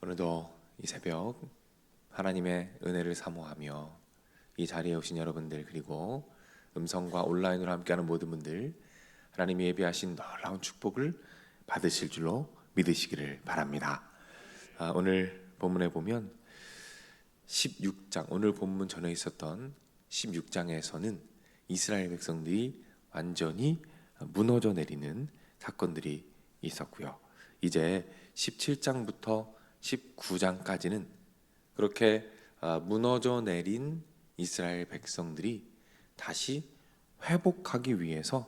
오늘도 이 새벽 하나님의 은혜를 사모하며 이 자리에 오신 여러분들 그리고 음성과 온라인으로 함께하는 모든 분들 하나님이 예비하신 놀라운 축복을 받으실 줄로 믿으시기를 바랍니다. 아, 오늘 본문에 보면 16장 오늘 본문 전에 있었던 16장에서는 이스라엘 백성들이 완전히 무너져 내리는 사건들이 있었고요. 이제 17장부터 19장까지는 그렇게 아, 무너져 내린 이스라엘 백성들이 다시 회복하기 위해서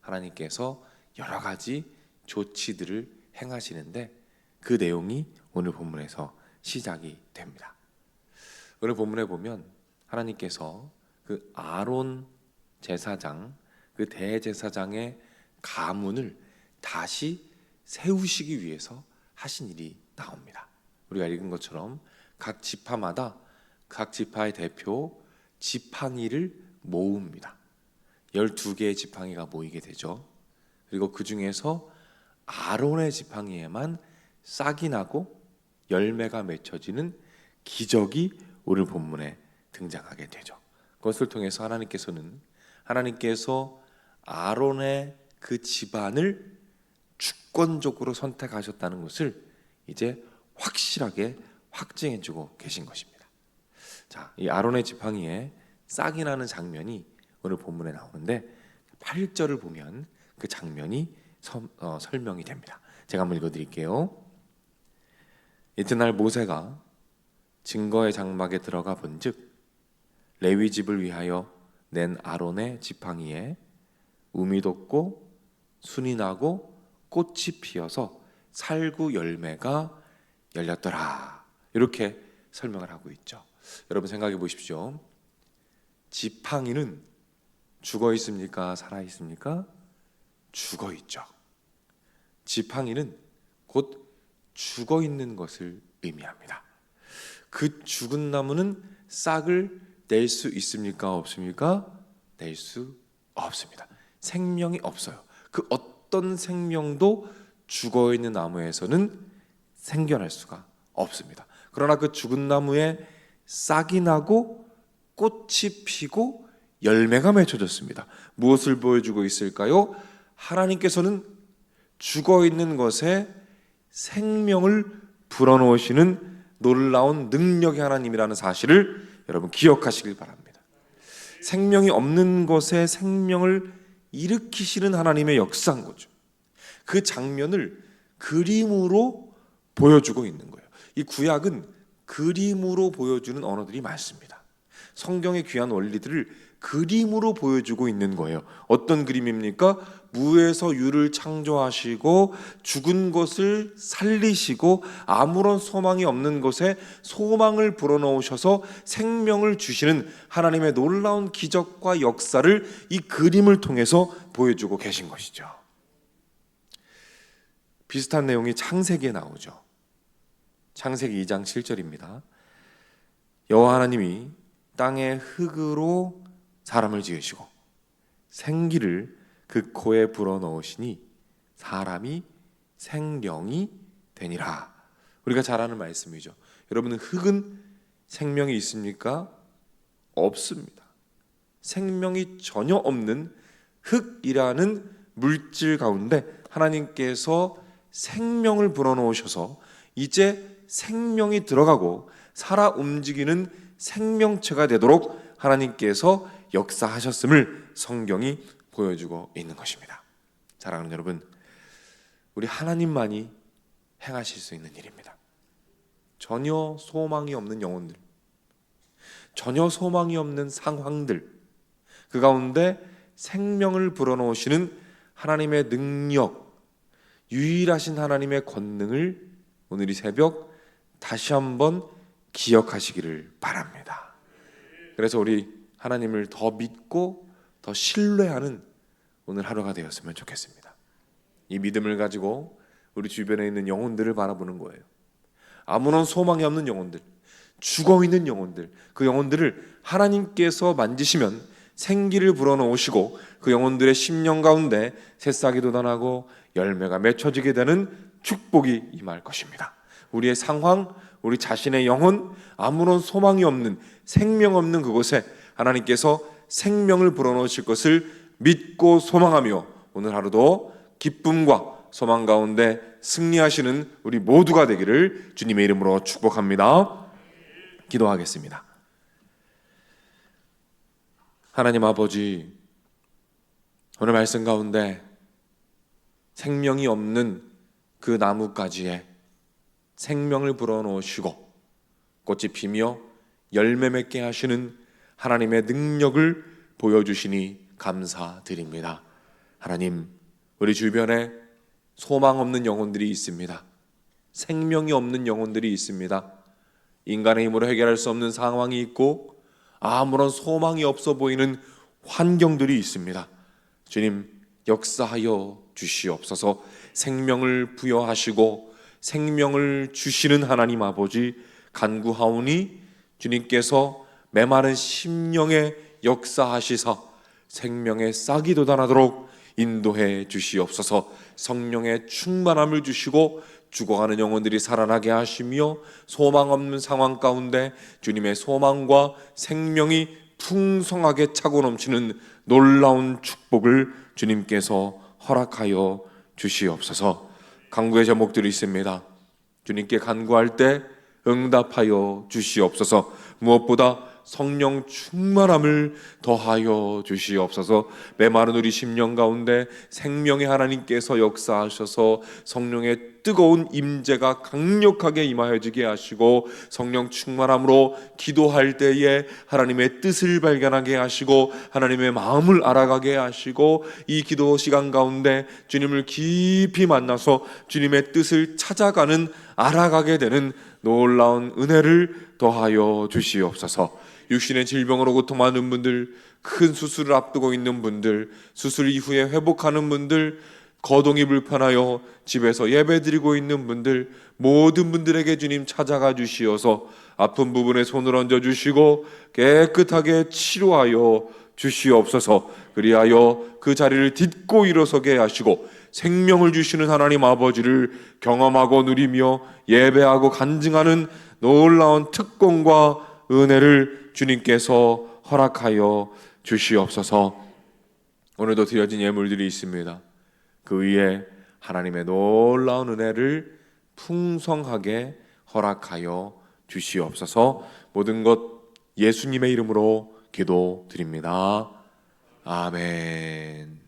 하나님께서 여러 가지 조치들을 행하시는데 그 내용이 오늘 본문에서 시작이 됩니다. 오늘 본문에 보면 하나님께서 그 아론 제사장 그 대제사장의 가문을 다시 세우시기 위해서 하신 일이 나옵니다. 우리가 읽은 것처럼 각 지파마다 각 지파의 대표 지팡이를 모읍니다. 12개의 지팡이가 모이게 되죠. 그리고 그 중에서 아론의 지팡이에만 싹이 나고 열매가 맺혀지는 기적이 오늘 본문에 등장하게 되죠. 그것을 통해서 하나님께서는 하나님께서 아론의 그 집안을 주권적으로 선택하셨다는 것을 이제 확실하게 확증해주고 계신 것입니다. 자, 이 아론의 지팡이에 싹이 나는 장면이 오늘 본문에 나오는데 8절을 보면 그 장면이 서, 어, 설명이 됩니다. 제가 한번 읽어드릴게요. 이튿날 모세가 증거의 장막에 들어가 본즉 레위 집을 위하여 낸 아론의 지팡이에 우미 돋고 순이 나고 꽃이 피어서 살구 열매가 열렸더라. 이렇게 설명을 하고 있죠. 여러분 생각해 보십시오. 지팡이는 죽어 있습니까? 살아 있습니까? 죽어 있죠. 지팡이는 곧 죽어 있는 것을 의미합니다. 그 죽은 나무는 싹을 낼 수 있습니까? 없습니까? 낼 수 없습니다. 생명이 없어요. 그 어떤 생명도 죽어 있는 나무에서는 생겨날 수가 없습니다. 그러나 그 죽은 나무에 싹이 나고 꽃이 피고 열매가 맺혀졌습니다. 무엇을 보여주고 있을까요? 하나님께서는 죽어 있는 것에 생명을 불어넣으시는 놀라운 능력의 하나님이라는 사실을 여러분 기억하시길 바랍니다. 생명이 없는 것에 생명을 일으키시는 하나님의 역사인 거죠. 그 장면을 그림으로 보여주고 있는 거예요. 이 구약은 그림으로 보여주는 언어들이 많습니다. 성경의 귀한 원리들을 그림으로 보여주고 있는 거예요. 어떤 그림입니까? 무에서 유를 창조하시고 죽은 것을 살리시고 아무런 소망이 없는 것에 소망을 불어넣으셔서 생명을 주시는 하나님의 놀라운 기적과 역사를 이 그림을 통해서 보여주고 계신 것이죠. 비슷한 내용이 창세기에 나오죠. 창세기 2장 7절입니다. 여호와 하나님이 땅의 흙으로 사람을 지으시고 생기를 그 코에 불어 넣으시니 사람이 생령이 되니라. 우리가 잘 아는 말씀이죠. 여러분 흙은 생명이 있습니까? 없습니다. 생명이 전혀 없는 흙이라는 물질 가운데 하나님께서 생명을 불어넣으셔서 이제 생명이 들어가고 살아 움직이는 생명체가 되도록 하나님께서 역사하셨음을 성경이 보여주고 있는 것입니다. 사랑하는 여러분, 우리 하나님만이 행하실 수 있는 일입니다. 전혀 소망이 없는 영혼들, 전혀 소망이 없는 상황들, 그 가운데 생명을 불어넣으시는 하나님의 능력, 유일하신 하나님의 권능을 오늘 이 새벽 다시 한번 기억하시기를 바랍니다. 그래서 우리 하나님을 더 믿고 더 신뢰하는 오늘 하루가 되었으면 좋겠습니다. 이 믿음을 가지고 우리 주변에 있는 영혼들을 바라보는 거예요. 아무런 소망이 없는 영혼들, 죽어 있는 영혼들, 그 영혼들을 하나님께서 만지시면 생기를 불어넣으시고 그 영혼들의 심령 가운데 새싹이 돋아나고 열매가 맺혀지게 되는 축복이 임할 것입니다. 우리의 상황, 우리 자신의 영혼, 아무런 소망이 없는 생명 없는 그곳에 하나님께서 생명을 불어넣으실 것을 믿고 소망하며 오늘 하루도 기쁨과 소망 가운데 승리하시는 우리 모두가 되기를 주님의 이름으로 축복합니다. 기도하겠습니다. 하나님 아버지, 오늘 말씀 가운데 생명이 없는 그 나무가지에 생명을 불어넣으시고 꽃이 피며 열매 맺게 하시는 하나님의 능력을 보여주시니 감사드립니다. 하나님, 우리 주변에 소망 없는 영혼들이 있습니다. 생명이 없는 영혼들이 있습니다. 인간의 힘으로 해결할 수 없는 상황이 있고 아무런 소망이 없어 보이는 환경들이 있습니다. 주님, 역사하여 주시옵소서 생명을 부여하시고 생명을 주시는 하나님 아버지 간구하오니 주님께서 메마른 심령에 역사하시사 생명의 싹이 돋아나도록 인도해 주시옵소서. 성령의 충만함을 주시고 죽어가는 영혼들이 살아나게 하시며 소망 없는 상황 가운데 주님의 소망과 생명이 풍성하게 차고 넘치는 놀라운 축복을 주님께서 허락하여 주시옵소서. 간구의 제목들이 있습니다. 주님께 간구할 때 응답하여 주시옵소서. 무엇보다 성령 충만함을 더하여 주시옵소서. 메마른 우리 심령 가운데 생명의 하나님께서 역사하셔서 성령의 뜨거운 임재가 강력하게 임하여지게 하시고 성령 충만함으로 기도할 때에 하나님의 뜻을 발견하게 하시고 하나님의 마음을 알아가게 하시고 이 기도 시간 가운데 주님을 깊이 만나서 주님의 뜻을 찾아가는 알아가게 되는 놀라운 은혜를 더하여 주시옵소서. 육신의 질병으로 고통하는 분들, 큰 수술을 앞두고 있는 분들, 수술 이후에 회복하는 분들, 거동이 불편하여 집에서 예배드리고 있는 분들, 모든 분들에게 주님 찾아가 주시어서 아픈 부분에 손을 얹어 주시고 깨끗하게 치료하여 주시옵소서. 그리하여 그 자리를 딛고 일어서게 하시고 생명을 주시는 하나님 아버지를 경험하고 누리며 예배하고 간증하는 놀라운 특권과 은혜를 주님께서 허락하여 주시옵소서. 오늘도 드려진 예물들이 있습니다. 그 위에 하나님의 놀라운 은혜를 풍성하게 허락하여 주시옵소서. 모든 것 예수님의 이름으로 기도드립니다. 아멘.